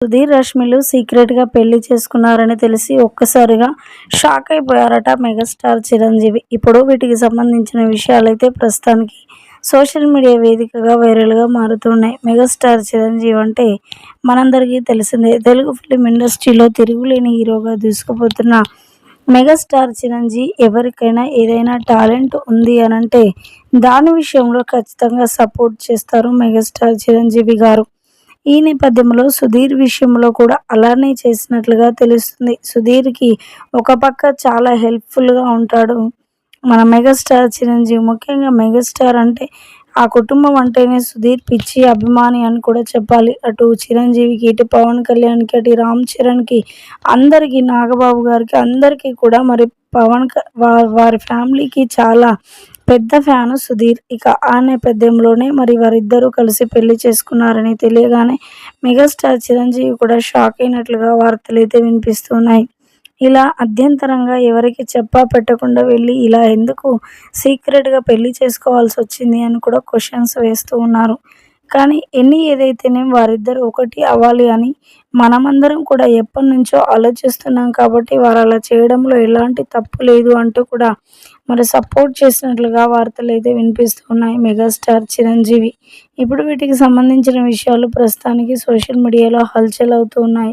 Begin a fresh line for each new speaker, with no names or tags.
సుధీర్ రష్మిలు సీక్రెట్గా పెళ్ళి చేసుకున్నారని తెలిసి ఒక్కసారిగా షాక్ అయిపోయారట మెగాస్టార్ చిరంజీవి. ఇప్పుడు వీటికి సంబంధించిన విషయాలైతే ప్రస్తుతానికి సోషల్ మీడియా వేదికగా వైరల్గా మారుతున్నాయి. మెగాస్టార్ చిరంజీవి అంటే మనందరికీ తెలిసిందే. తెలుగు ఫిలిం ఇండస్ట్రీలో తిరుగులేని హీరోగా దూసుకుపోతున్న మెగాస్టార్ చిరంజీవి ఎవరికైనా ఏదైనా టాలెంట్ ఉంది అనంటే దాని విషయంలో ఖచ్చితంగా సపోర్ట్ చేస్తారు మెగాస్టార్ చిరంజీవి గారు. ఈ నేపథ్యంలో సుధీర్ విషయంలో కూడా అలానే చేసినట్లుగా తెలుస్తుంది. సుధీర్కి ఒక పక్క చాలా హెల్ప్ఫుల్గా ఉంటాడు. మన మెగాస్టార్ చిరంజీవి ముఖ్యంగా మెగాస్టార్ అంటే ఆ కుటుంబం అంటేనే సుధీర్ పిచ్చి అభిమాని అని కూడా చెప్పాలి. అటు చిరంజీవికి ఇటు పవన్ కళ్యాణ్కి అటు రామ్ చరణ్కి అందరికీ నాగబాబు గారికి అందరికీ కూడా మరి పవన్ వారి ఫ్యామిలీకి చాలా పెద్ద ఫ్యాను సుధీర్. ఇక ఆ నేపథ్యంలోనే మరి వారిద్దరూ కలిసి పెళ్ళి చేసుకున్నారని తెలియగానే మెగాస్టార్ చిరంజీవి కూడా షాక్ అయినట్లుగా వార్తలు అయితే వినిపిస్తున్నాయి. ఇలా అధ్యంతరంగా ఎవరికి చెప్పా పెట్టకుండా వెళ్ళి ఇలా ఎందుకు సీక్రెట్గా పెళ్ళి చేసుకోవాల్సి వచ్చింది అని కూడా క్వశ్చన్స్ వేస్తూ ఉన్నారు. కానీ ఎన్ని ఏదైతేనే వారిద్దరు ఒకటి అవ్వాలి అని మనమందరం కూడా ఎప్పటి నుంచో ఆలోచిస్తున్నాం కాబట్టి వారు అలా చేయడంలో ఎలాంటి తప్పు లేదు అంటూ కూడా మరి సపోర్ట్ చేసినట్లుగా వార్తలు అయితే వినిపిస్తూ ఉన్నాయి. మెగాస్టార్ చిరంజీవి. ఇప్పుడు వీటికి సంబంధించిన విషయాలు ప్రస్తుతానికి సోషల్ మీడియాలో హల్చల్ అవుతూ ఉన్నాయి.